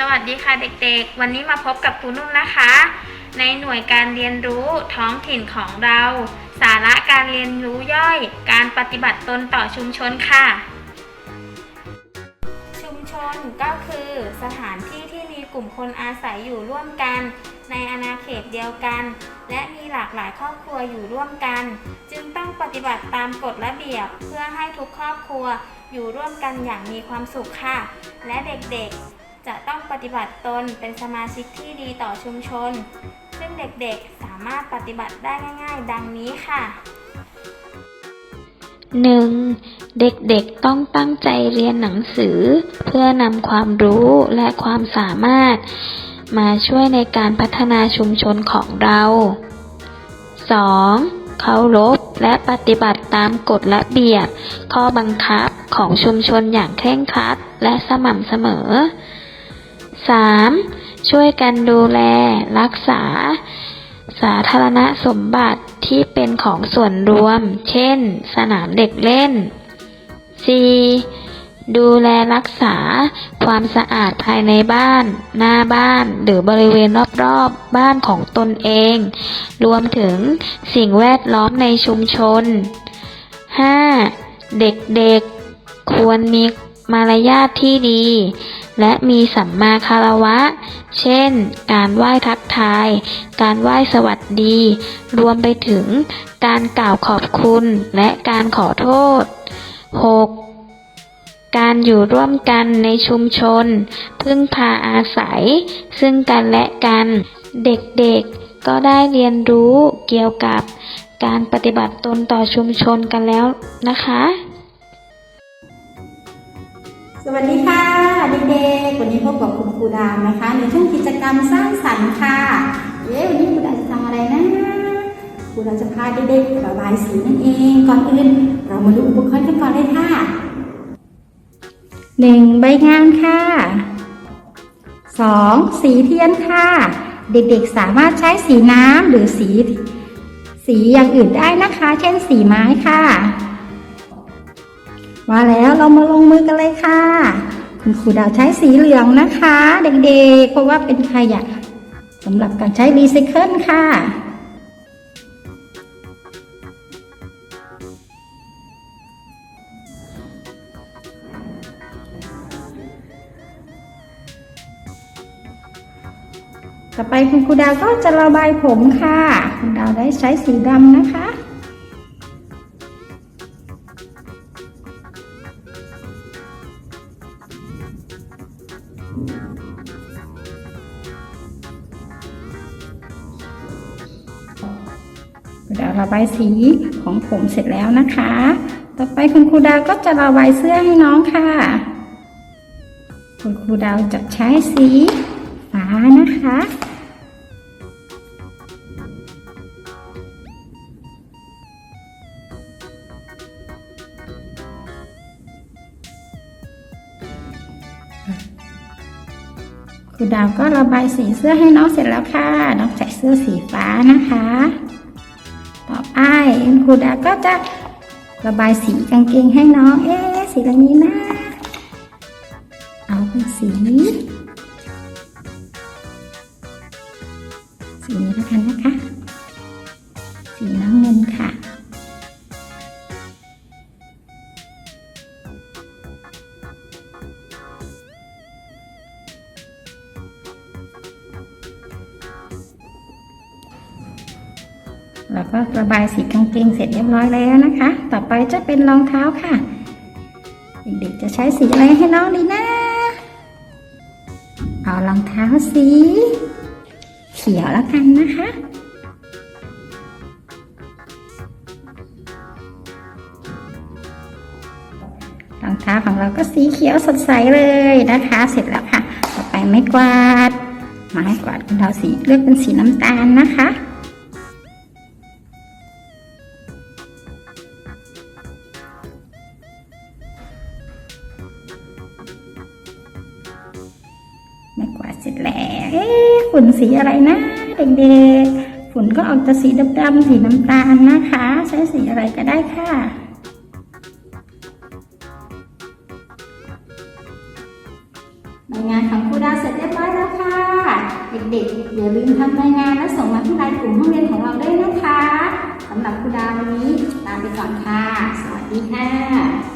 สวัสดีค่ะเด็กๆ วันนี้มาพบกับครูนุ่มนะคะ ในหน่วยการเรียนรู้ท้องถิ่นของเรา สาระการเรียนรู้ย่อย การปฏิบัติตนต่อชุมชนค่ะ ชุมชนก็คือสถานที่ที่มีกลุ่มคนอาศัยอยู่ร่วมกัน ในอาณาเขตเดียวกัน และมีหลากหลายครอบครัวอยู่ร่วมกัน จึงต้องปฏิบัติตามกฎระเบียบ เพื่อให้ทุกครอบครัวอยู่ร่วมกันอย่างมีความสุขค่ะ และเด็กๆ จะต้องปฏิบัติตนเป็นสมาชิกที่ดีต่อชุมชน ซึ่งเด็กๆสามารถปฏิบัติได้ง่าย ๆ ดังนี้ค่ะ 1. เด็กๆต้องตั้งใจเรียนหนังสือ เพื่อนำความรู้และความสามารถ มาช่วยในการพัฒนาชุมชนของเรา 2. เคารพและปฏิบัติตามกฎระเบียบ ข้อบังคับของชุมชนอย่างเคร่งครัดและสม่ำเสมอ 3. ช่วยกันดูแล รักษา สาธารณสมบัติที่เป็นของส่วนรวม เช่น สนามเด็กเล่น 4. ดูแลรักษาความสะอาดภายในบ้าน หน้าบ้านหรือบริเวณรอบๆบ้านของตนเอง รวมถึงสิ่งแวดล้อมในชุมชน 5. เด็กๆ ควรมีมารยาทที่ดี และมีสัมมาคารวะ เช่น การไหว้ทักทาย การไหว้สวัสดี รวมไปถึงการกล่าวขอบคุณและการขอโทษ 6. การอยู่ร่วมกันในชุมชน พึ่งพาอาศัย ซึ่งกันและกัน เด็กๆ ก็ได้เรียนรู้เกี่ยวกับการปฏิบัติตนต่อชุมชนกันแล้วนะคะ สวัสดีค่ะ เด็กๆ วันนี้พบกับคุณครูดามนะคะ ในช่วงกิจกรรมสร้างสรรค์ค่ะ เย้วันนี้ครูดามจะทำอะไรนะครูดามจะพาเด็กๆระบายสีนั่นเอง ก่อนอื่นเรามาดูอุปกรณ์กันก่อนเลยค่ะหนึ่งใบงานค่ะสองสีเทียนค่ะ เด็กๆสามารถใช้สีน้ำหรือสี สีอย่างอื่นได้นะคะ เช่นสีไม้ค่ะ มาแล้วเรามาลงมือกันเลยค่ะ คุณครูดาวใช้สีเหลืองนะคะ เด็กๆ เพราะว่าเป็นขยะสำหรับการใช้รีไซเคิลค่ะต่อไปคุณครูดาวก็จะระบายผมค่ะ คุณดาวได้ใช้สีดำนะคะ ดาวระบายสีของผมเสร็จแล้วนะคะ ต่อไปคุณครูดาวก็จะระบายเสื้อให้น้องค่ะ คุณครูดาวจะใช้สีฟ้านะคะ ครูดาวก็ระบายสีเสื้อให้น้องเสร็จแล้วค่ะ น้องใส่เสื้อสีฟ้านะคะ ต่อไปคุณครูดาวก็จะระบายสีกางเกงให้น้อง เอ๊สีอะไรนี้นะ เอาเป็นสีสี แล้วก็ระบายสีกางเกงเสร็จเรียบร้อยแล้วนะคะ ต่อไปจะเป็นรองเท้าค่ะ เด็กๆจะใช้สีอะไรให้น้องดีนะ เอารองเท้าสีเขียวแล้วกันนะคะรองเท้าของเราก็สีเขียวสดใสเลยนะคะ เสร็จแล้วค่ะ ต่อไปไม้กวาดไม้กวาดของเราสีเลือกเป็นสีน้ำตาลนะคะ ไม่กวาดเสร็จแล้วเอ๊ฝุ่นสีอะไรนะเด็กๆ ฝุ่นก็ออกจะสีดำๆสีน้ำตาลนะคะ ใช้สีอะไรก็ได้ค่ะงานของครูดาเสร็จเรียบร้อยแล้วค่ะ เด็กๆอย่าลืมทำรายงานและส่งมาที่ไลน์กลุ่มห้องเรียนของเราด้วยนะคะสำหรับครูดาวันนี้ลาไปก่อนค่ะ สวัสดีค่ะ